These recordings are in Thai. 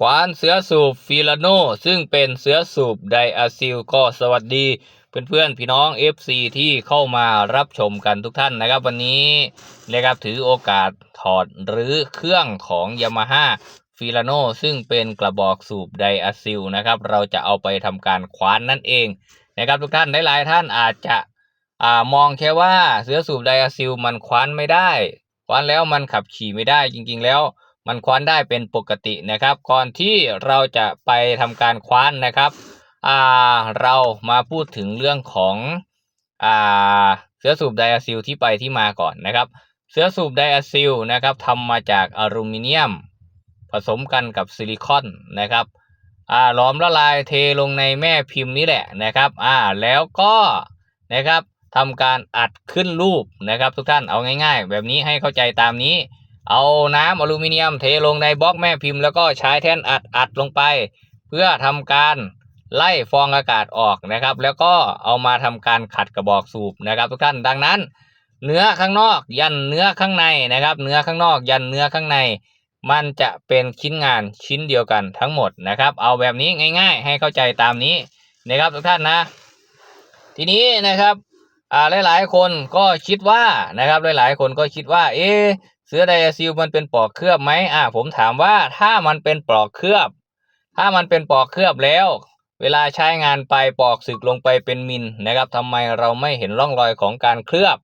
ขวานเสือสูบฟิลาโนซึ่งเป็นเสือสูบไดอะซิลก็สวัสดี เพื่อนๆพี่น้อง FC ที่เข้ามารับชมกันทุกท่านนะครับ วันนี้นะครับถือโอกาสถอดหรือเครื่องของ Yamaha ฟิลาโนซึ่งเป็นกระบอกสูบไดอะซิลนะครับ เราจะเอาไปทำการคว้านนั่นเองนะครับทุกท่านหลายๆท่านอาจจะอ่ามองแค่ว่าเสือสูบไดอะซิลมันคว้านไม่ได้คว้านแล้วมันขับขี่ไม่ได้จริงๆแล้ว มันคว้านได้เป็นปกตินะครับ ก่อนที่เราจะไปทำการคว้านนะครับอ่าเรามาพูดถึงเรื่องของอ่าเสื้อสูบไดอะซิลที่ไปที่มาก่อนนะครับ เสื้อสูบไดอะซิลนะครับทำมาจากอลูมิเนียม ผสมกันกับซิลิคอนนะครับอ่าหลอมละลายเทลงในแม่พิมพ์นี้แหละนะครับอ่าแล้วก็นะครับทำการอัดขึ้นรูปนะครับ ทุกท่านเอาง่าย ๆ แบบนี้ให้เข้าใจตามนี้ เอาน้ำอลูมิเนียมเทลงในบล็อกแม่พิมพ์แล้วก็ใช้แท่นอัดอัดลงไป เพื่อทำการไล่ฟองอากาศออกนะครับ แล้วก็เอามาทำการขัดกระบอกสูบนะครับ ทุกท่านดังนั้น เนื้อข้างนอกยันเนื้อข้างในนะครับ เนื้อข้างนอกยันเนื้อข้างใน มันจะเป็นชิ้นงานชิ้นเดียวกันทั้งหมดนะครับ เอาแบบนี้ง่าย ๆ ให้เข้าใจตามนี้นะครับทุกท่านนะ ทีนี้นะครับอ่าหลายๆคนก็คิดว่านะครับหลายๆคนก็คิดว่า เอ๊ เสื้อไดอะซิลมันเป็นปลอกเคลือบไหมอ่าผมถามว่าถ้ามันเป็นปลอกเคลือบ ถ้ามันเป็นปลอกเคลือบแล้ว เวลาใช้งานไปปลอกสึกลงไปเป็นมิลนะครับทำไมเราไม่เห็นร่องรอยของการเคลือบ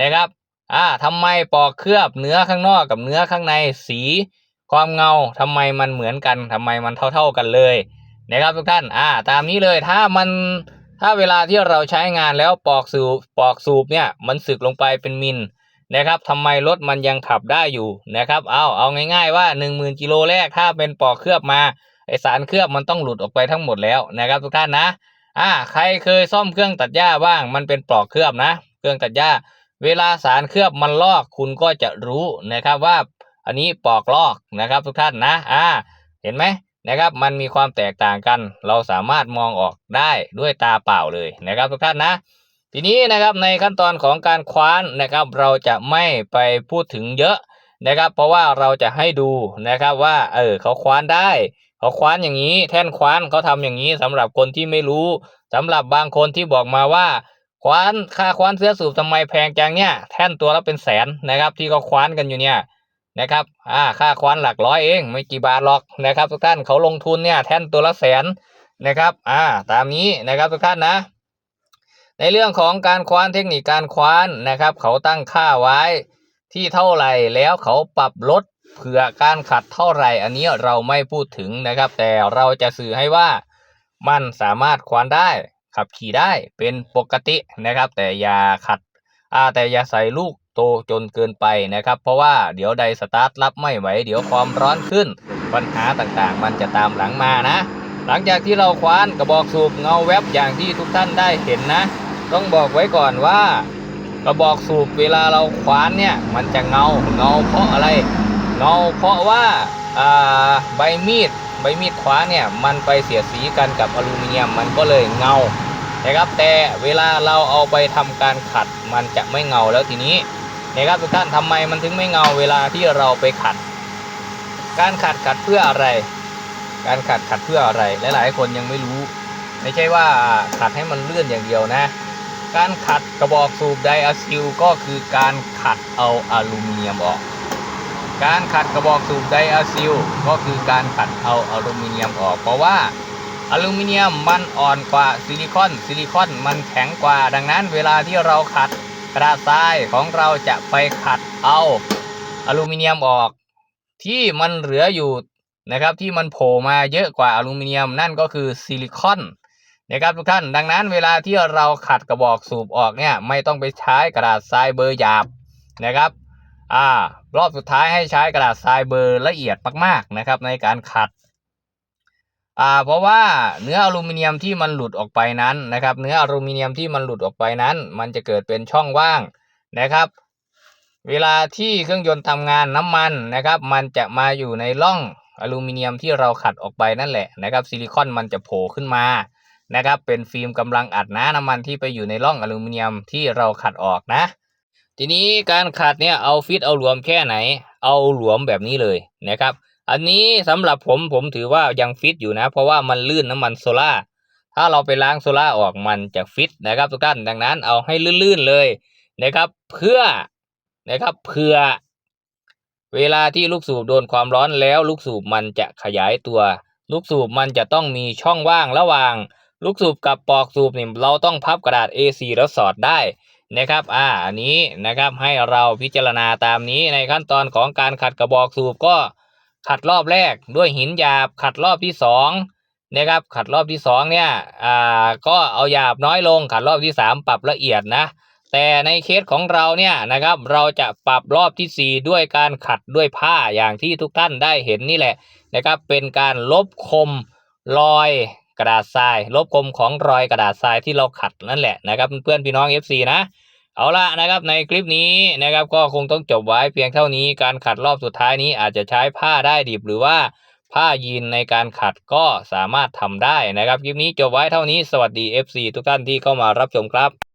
นะครับอ่าทำไมปลอกเคลือบเนื้อข้างนอกกับเนื้อข้างในสีความเงาทำไมมันเหมือนกันทำไมมันเท่า ๆกันเลยนะครับทุกท่านอ่าตามนี้เลยถ้ามันถ้าเวลาที่เราใช้งานแล้วปอกสูบปอกสูบเนี่ยมันสึกลงไปเป็นมิล นะครับทำไมรถมันยังขับได้อยู่นะครับ เอาเอาง่ายๆว่า 1 0,000กิโลแรกถ้าเป็นปอกเคลือบมาไอสารเคลือบมันต้องหลุดออกไปทั้งหมดแล้วนะครับ ทุกท่านนะอ่าใครเคยซ่อมเครื่องตัดหญ้าบ้าง มันเป็นปลอกเคลือบนะ เครื่องตัดหญ้า เวลาสารเคลือบมันลอกคุณก็จะรู้นะครับว่าอันนี้ปอกลอกนะครับ ทุกท่านนะอ่าเห็นไหมนะครับ มันมีความแตกต่างกัน เราสามารถมองออกได้ด้วยตาเปล่าเลยนะครับ ทุกท่านนะ ทีนี้นะครับในขั้นตอนของการคว้านนะครับเราจะไม่ไปพูดถึงเยอะนะครับ เพราะว่าเราจะให้ดูนะครับว่าเออเขาคว้านได้เขาคว้านอย่างนี้ แท่นคว้านเขาทำอย่างนี้สำหรับคนที่ไม่รู้สำหรับบางคนที่บอกมาว่าคว้านค่าคว้านเสื้อสูบทำไมแพงจังเนี่ยแท่นตัวละเป็นแสนนะครับ ที่เขาคว้านกันอยู่เนี่ยนะครับอ่าค่าคว้านหลักร้อยเองไม่กี่บาทหรอกนะครับ ทุกท่านเขาลงทุนเนี่ยแท่นตัวละแสนนะครับอ่าตามนี้นะครับทุกท่านนะ ในเรื่องของการคว้านเทคนิคการคว้านนะครับ เขาตั้งค่าไว้ที่เท่าไหร่แล้วเขาปรับลดเผื่อการขัดเท่าไหร่อันนี้เราไม่พูดถึงนะครับ แต่เราจะสื่อให้ว่ามันสามารถคว้านได้ขับขี่ได้เป็นปกตินะครับ แต่อย่าขัดอ่าแต่อย่าใส่ลูกโตจนเกินไปนะครับ เพราะว่าเดี๋ยวใดสตาร์ทรับไม่ไหวเดี๋ยวความร้อนขึ้น ปัญหาต่างๆ มันจะตามหลังมานะ หลังจากที่เราคว้านกระบอกสูบเงาแวบอย่างที่ทุกท่านได้เห็นนะ ต้องบอกไว้ก่อนว่ากระบอกสูบเวลาเราคว้านเนี่ย มันจะเงาเงาเพราะอะไร เงาเพราะว่าอ่าใบมีดใบมีดขวานเนี่ย มันไปเสียสีกันกับอลูมิเนียมมันก็เลยเงานะครับแต่เวลาเราเอาไปทำการขัดมันจะไม่เงาแล้วทีนี้นะครับทุกท่านทำไมมันถึงไม่เงาเวลาที่เราไปขัด การขัดขัดเพื่ออะไร การขัดขัดเพื่ออะไรหลายๆคนยังไม่รู้ ไม่ใช่ว่าขัดให้มันเลื่อนอย่างเดียวนะ การขัดกระบอกสูบไดอะซิลก็คือการขัดเอาอลูมิเนียมออก การขัดกระบอกสูบไดอะซิลก็คือการขัดเอาอลูมิเนียมออก เพราะว่าอลูมิเนียมมันอ่อนกว่าซิลิคอนซิลิคอนมันแข็งกว่า ดังนั้นเวลาที่เราขัดกระดาษทรายของเราจะไปขัดเอาอลูมิเนียมออก ที่มันเหลืออยู่นะครับที่มันโผล่มาเยอะกว่าอลูมิเนียมนั่นก็คือซิลิคอน นะครับทุกท่านดังนั้นเวลาที่เราขัดกระบอกสูบออกเนี่ยไม่ต้องไปใช้กระดาษทรายเบอร์หยาบนะครับอ่ารอบสุดท้ายให้ใช้กระดาษทรายเบอร์ละเอียดมากๆนะครับในการขัดอ่าเพราะว่าเนื้ออลูมิเนียมที่มันหลุดออกไปนั้นนะครับ เนื้ออลูมิเนียมที่มันหลุดออกไปนั้น มันจะเกิดเป็นช่องว่างนะครับ เวลาที่เครื่องยนต์ทำงานน้ำมันนะครับ มันจะมาอยู่ในร่องอลูมิเนียมที่เราขัดออกไปนั่นแหละนะครับซิลิคอนมันจะโผล่ขึ้นมา นะครับเป็นฟิล์มกำลังอัดนะน้ำมันที่ไปอยู่ในร่องอลูมิเนียมที่เราขัดออกนะ ทีนี้การขัดเนี่ยเอาฟิตเอาหลวมแค่ไหน เอาหลวมแบบนี้เลยนะครับ อันนี้สำหรับผมผมถือว่ายังฟิตอยู่นะ เพราะว่ามันลื่นน้ำมันโซล่าถ้าเราไปล้างโซล่าออกมันจะฟิตนะครับทุกท่านดังนั้นเอาให้ลื่นๆเลยนะครับเพื่อนะครับเพื่อเวลาที่ลูกสูบโดนความร้อนแล้วลูกสูบมันจะขยายตัว ลูกสูบมันจะต้องมีช่องว่างระหว่าง ลูกสูบกับปลอกสูบเนี่ยเราต้องพับกระดาษ A4 แล้วสอดได้นะครับ อ่า อันนี้นะครับให้เราพิจารณาตามนี้ในขั้นตอนของการขัดกระบอกสูบก็ขัดรอบแรกด้วยหินหยาบ ขัดรอบที่สองนะครับ ขัดรอบที่สองเนี่ย อ่า ก็เอาหยาบน้อยลง ขัดรอบที่สามปรับละเอียดนะ แต่ในเคสของเราเนี่ยนะครับ เราจะปรับรอบที่4ด้วยการขัดด้วยผ้าอย่างที่ทุกท่านได้เห็นนี่แหละนะครับ เป็นการลบคมรอย กระดาษทราย ลบคมของรอยกระดาษทรายที่เราขัดนั่นแหละนะครับเพื่อนพี่น้อง FC นะเอาละนะครับในคลิปนี้นะครับก็คงต้องจบไว้เพียงเท่านี้การขัดรอบสุดท้ายนี้อาจจะใช้ผ้าได้ดิบหรือว่าผ้ายีนในการขัดก็สามารถทำได้นะครับ คลิปนี้จบไว้เท่านี้สวัสดี FC ทุกท่านที่เข้ามารับชมครับ